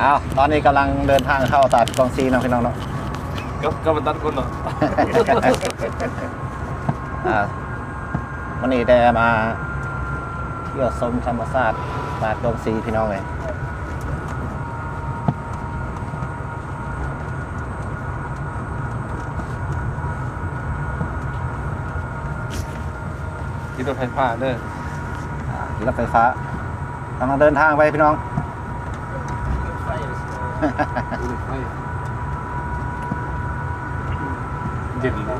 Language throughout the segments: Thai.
อ้าวตอนนี้กำลังเดินทางเข้าตลาดกองซีเนาะพี่น้องเนาะ ก็ก็มันตัดคนเนาะอ่าวันนี้ได้มาเที่ยวชมธรรมศาสตร์ตลาดกองซีพี่น้องเลยที่รถไฟฟ้าเด้ออ่าขี่รถไฟฟ้ากำลังเดินทางไปพี่น้อง เย็นเลย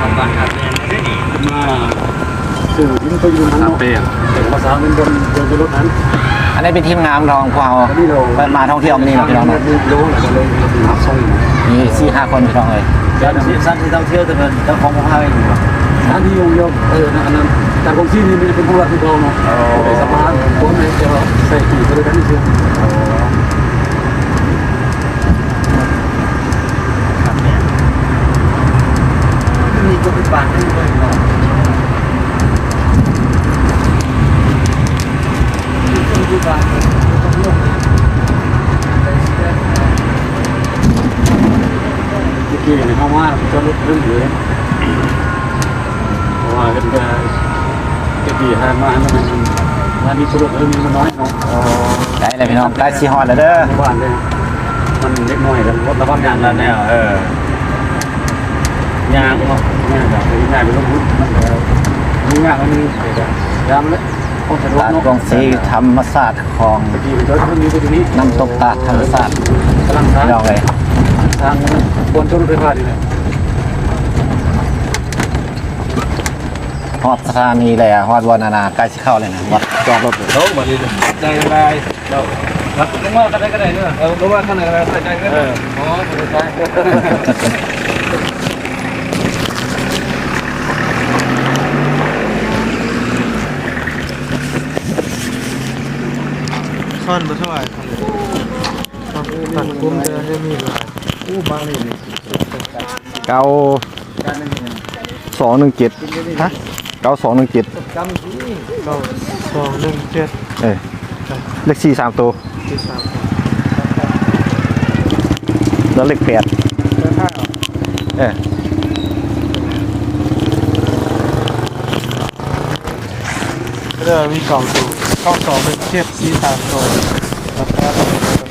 ทำการขับเรียนไม่ได้หนีมาสื่อที่มันก็อยู่นั้นตามเนาะเปย์แต่ภาษาเป็นบนบนรถนั้นอันนี้เป็นทีมงานของพวกเราอันนี้เราไปมาท่องเที่ยวมานี่เนาะพี่น้องเนาะโลแล้วก็เลยมาส่งมีสี่ห้าคนพี่น้องเลยการที่สร้างที่ท่องเที่ยวแต่เป็นเจ้าของของห้างเองอยู่ สถานที่ยงยงเออนะอันนั้นแต่ของที่นี่มันเป็นผู้รับผิดชอบเนาะในสภาคนไหนจะใส่กี่บริการนี่คือมีคนเป็นปากให้ด้วยเนาะมีคนเป็นปากต้องลงเมื่อกี้ในห้องว่าจะลดเรื่องเหลือ เพราะว่าเป็นการจะดีหามาให้มันงานนี้สรุปเรื่องนี้มันน้อยเนาะใกล้เลยพี่น้องใกล้ซีฮอดแล้วเด้อบ้านเลยมันเล็กน้อยกันรถระบายางแล้วเนี่ยเออยางเนาะง่ายแบบง่ายไปลงทุนมันมีงานมันมียามเลยคนสะดวตาดกองซีธรรมศาสตร์ของน้ำตกตาดธรรมศาสตร์กำลังทางพี่น้องเลยทางบนรถไฟฟ้าดีเลย ฮอดสถานีเลยอะฮอดวานานาใกล้สิเข้าเลยนะวัดจอดรถเลยโต๊ะมาดิใจอะไรเรารับลงมากันได้ก็ได้เนอะเออลงมาข้างไหนก็ได้ใส่ใจก็ได้อ๋อใส่ใจซ่อนมาเท่าไหร่ตัดคุ้มจะจะมีหลายอู้บางนี่เก้าสองหนึ่งเจ็ดฮะ เก้าสองหนึ่งเจ็ดเก้าสองหนึ่งเจ็ดเออเลขสี่สามตัวที่สามแล้วเลขแปดแล้วห้าเออเริ่มมีสองตัวเก้าสองหนึ่งเจ็ดสี่สามตัวแล้วก็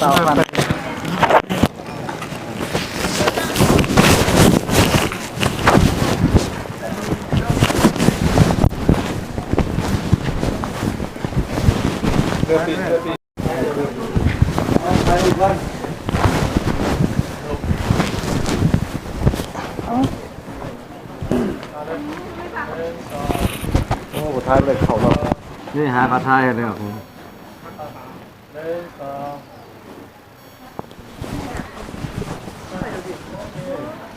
แล้วขั้นตอนไปโอ้ท้ายเลยเขาเ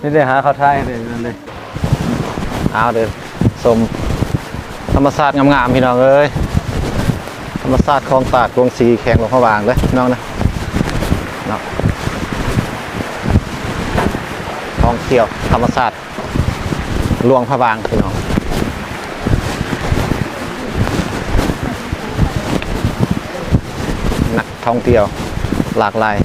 นี่เลยครับผมนี่ได้หาเขาทายเลยนั่นเลยเอาเดินสมธรรมศาสตร์งามๆพี่น้องเอ้ยธรรมศาสตร์คลองตาดกวงสีแข่งหลวงพระบางเลยพี่น้องนะเนาะท่องเที่ยวธรรมศาสตร์หลวงพระบางพี่น้องนักท่องเที่ยวหลากหลาย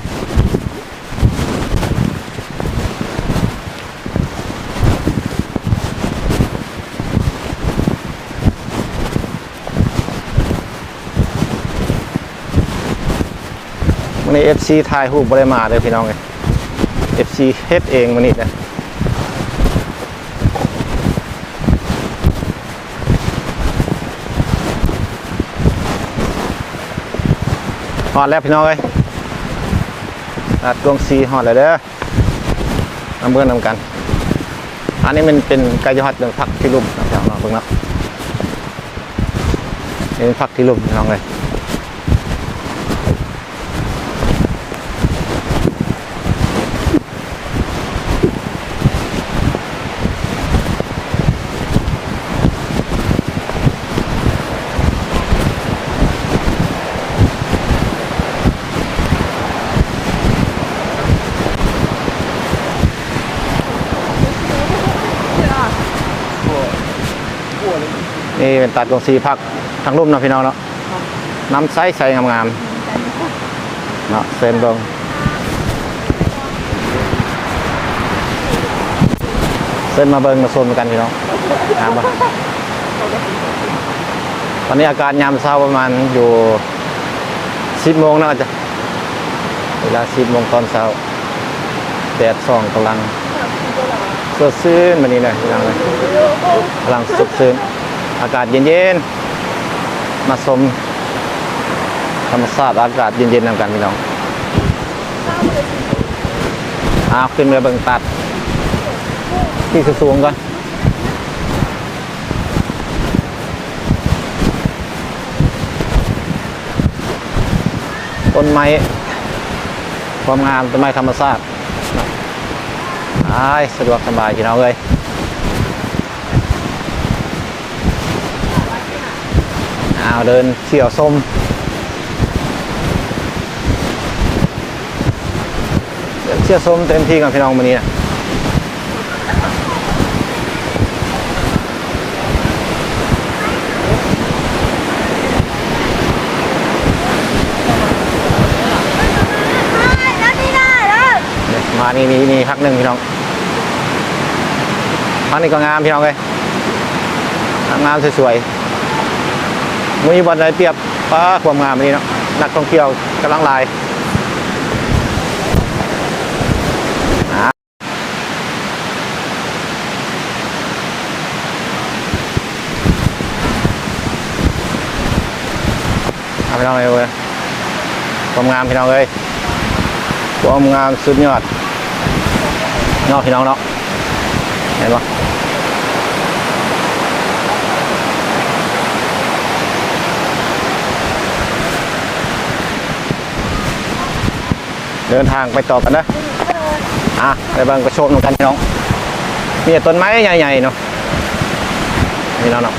วันนี้ FC ถ่ายรูบริมาเลยพี่น้องเลย FC เฮ็ดเองวันนี้นะพอดแล้วพี่น้องเลยตัดกวงซีฮอดเลยเด้อน้ำเบื่อนำกัน อันนี้มันเป็นไก่ยอดเรื่องพักที่ลุ่มนะครับเนาะเพิ่งเนาะนี่เป็นพักที่ลุ่มน้องเลย นี่ เป็นตัดกองสีพักทางรุ่มนะพี่น้องเนาะน้ำใสใสงามๆเนาะเส้นเบงเส้นมาเบิงมาโซนกันพี่น้องงามปะตอนนี้อาการยามเช้าประมาณอยู่สิบโมงนะอาจะเวลาสิบโมงตอนเช้าแดดส่องกำลังสดชื่นแบบนี้เลยพี่น้องเลยกำลังสดชื่น อากาศเย็นๆ มาชมธรรมชาติอากาศเย็นๆนำกันพี่น้องเอาขึ้นเรือเบิ่งตัด ที่สูงๆก่อนต้นไม้ความงามต้นไม้ธรรมชาติอ้ายสะดวกสบายพี่น้องเลย เอาเดินเที่ยวส้มเดินเที่ยวส้มเต็มที่กับพี่น้องวันนี้นะเนี่ยมานี่นี่นี่พักหนึ่งพี่น้องพักนี้ก็งามพี่น้องเลยงามสวยๆ มีบอลอะไรเปรียบป้าความงามนี้เนาะนักท่องเที่ยวกำลังลายอ่อาพี่น้องเลยเว้ยความงามพี่น้องเลยความงามสุดยอดนาะพี่น้องเนาะเห็นปะ เดินทางไปต่อกันนะอะไปเบังกระโชมกันพี่น้องมีแต่ต้นไม้ใหญ่ๆเนาะนี่เนาะ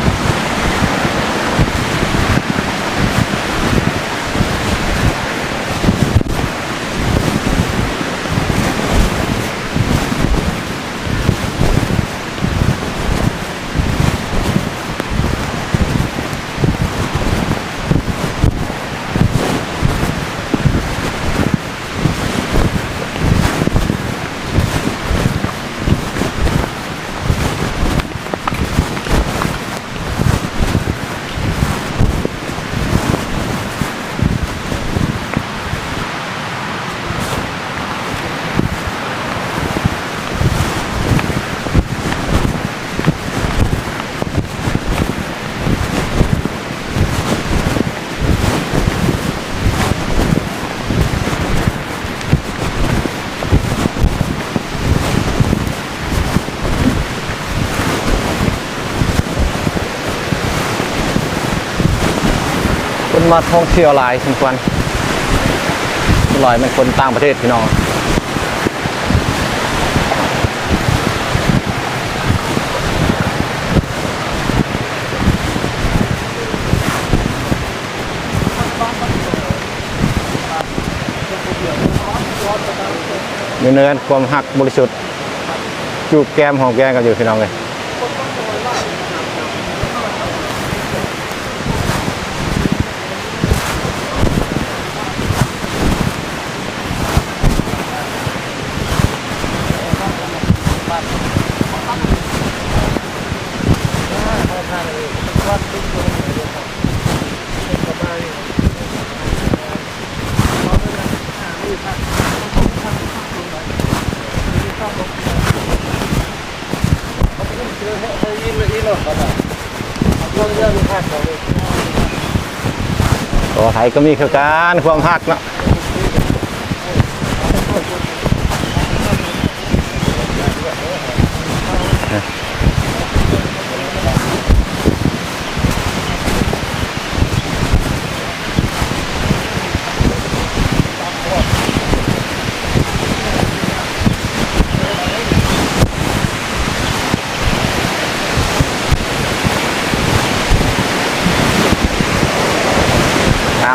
มาท่องเที่ยวหลายสมควรหลายเป็นคนต่างประเทศพี่น้องเนินความหักบริสุทธิ์จูบแก้มหอมแก้มกันอยู่พี่น้องเลย ตัวไทยก็มีคือการความหักเนาะ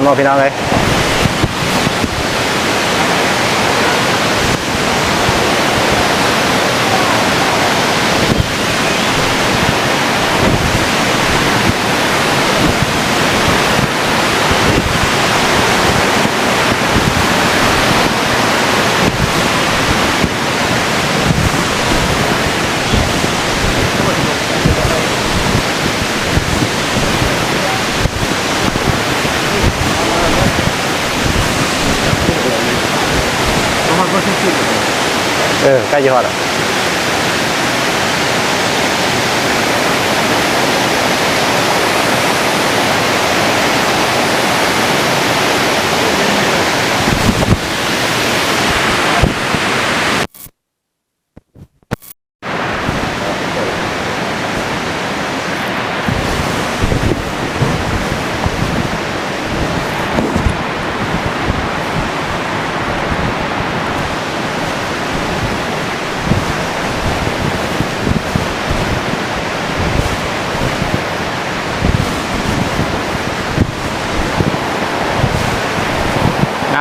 เนาะพี่น้องเลย เออใ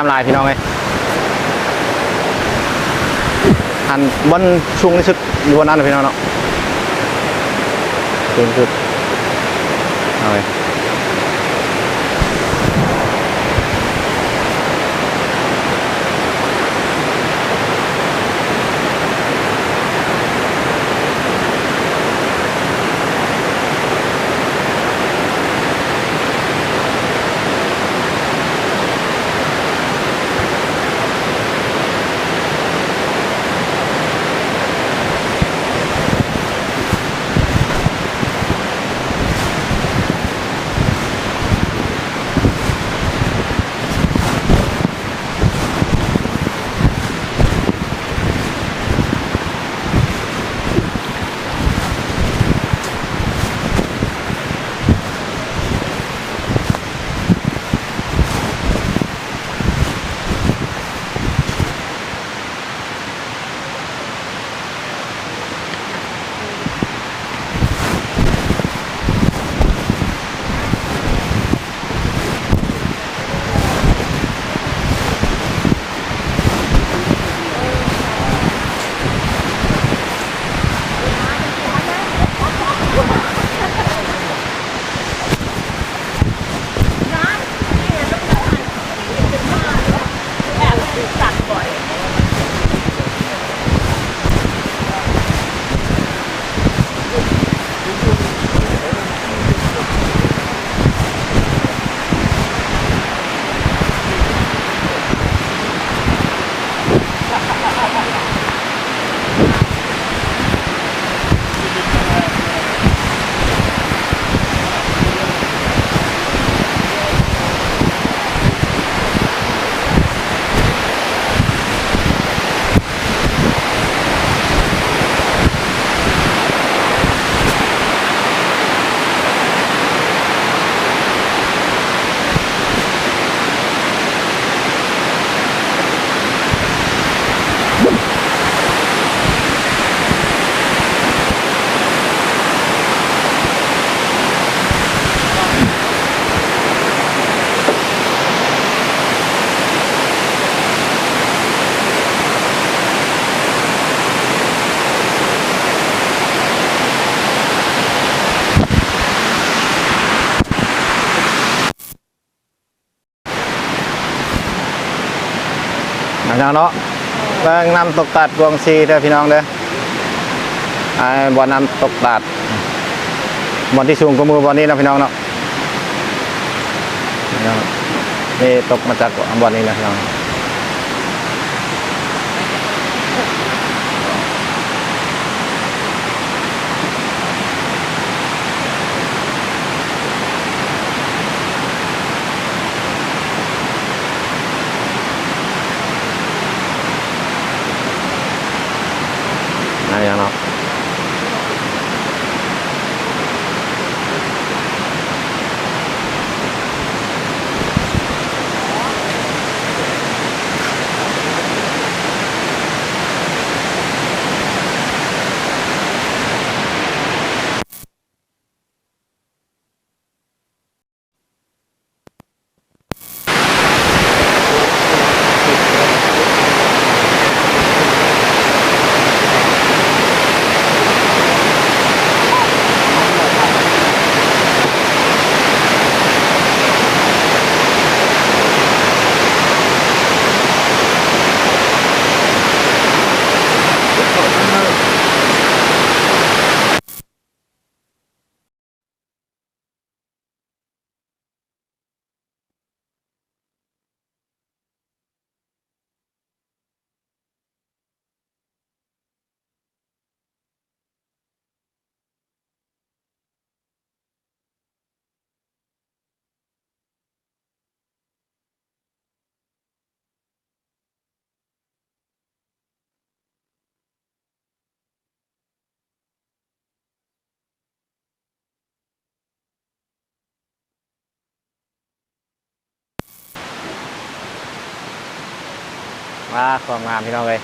ามลายพี่น้องเลยอันบนช่วงนี้สุดอยู่บนนั้นนะพี่น้องเนาะสูงสุดเอาเลย นะครับเนาะเบิ่งน้ำตกตัดดวงซีเด้อพี่น้องเด้อไอ้บ่อน้ำตกตัดบ่อนที่สูงกว่ามือบ่อนนี้นะพี่น้องเนาะพี่น้องนี่ตกมาจากบ่อนนี้นะพี่น้อง ว่าความงามพี่น้องเลย